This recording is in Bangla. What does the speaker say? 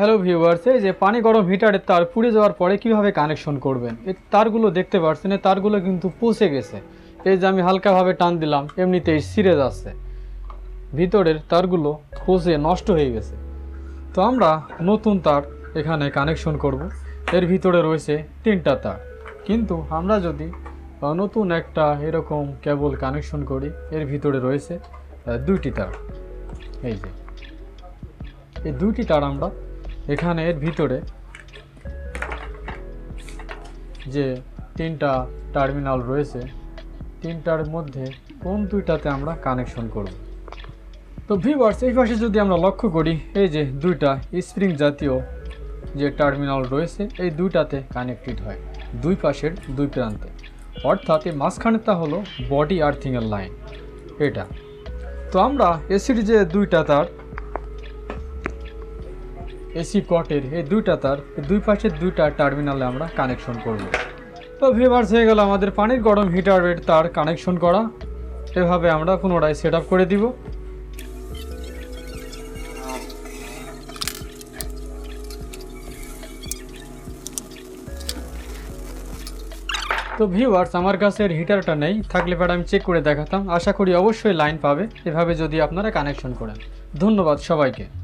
হ্যালো ভিউয়ার্স এই যে পানি গরম হিটারের তার পুড়ে যাওয়ার পরে কীভাবে কানেকশন করবেন? এই তারগুলো দেখতে পাচ্ছেন এই তারগুলো কিন্তু পচে গেছে। এই যে আমি হালকাভাবে টান দিলাম, এমনিতেই ছিঁড়ে যাচ্ছে। ভিতরের তারগুলো পচে নষ্ট হয়ে গেছে। তো আমরা নতুন তার এখানে কানেকশন করব। এর ভিতরে রয়েছে তিনটা তার। কিন্তু আমরা যদি নতুন একটা এরকম কেবল কানেকশন করি, এর ভিতরে রয়েছে দুইটি তার। এই যে, এই দুইটি তার আমরা এখানে এর ভিতরে যে তিনটা টার্মিনাল রয়েছে, তিনটার মধ্যে কোন দুইটাতে আমরা কানেকশন করব? তো ভিভার্স এই পাশে যদি আমরা লক্ষ্য করি, এই যে দুইটা স্প্রিং জাতীয় যে টার্মিনাল রয়েছে, এই দুইটাতে কানেক্টেড হয়, দুই পাশের দুই প্রান্তে। অর্থাৎ এই মাঝখানেরটা হলো বডি আর্থিংয়ের লাইন এটা। তো আমরা এসির যে দুইটা তার এসি কটের এই দুইটা তার দুই পাশের দুইটা টার্মিনালে আমরা কানেকশন করব। তো ভিভার্স হয়ে গেল আমাদের পানির গরম হিটারের তার কানেকশন করা। এভাবে আমরা পুনরায় সেট করে দিব। তো ভিউয়ার্স আমার কাছে হিটারটা নেই, থাকলে পরে আমি চেক করে দেখাতাম। আশা করি অবশ্যই লাইন পাবে। এভাবে যদি আপনারা কানেকশন করেন। ধন্যবাদ সবাইকে।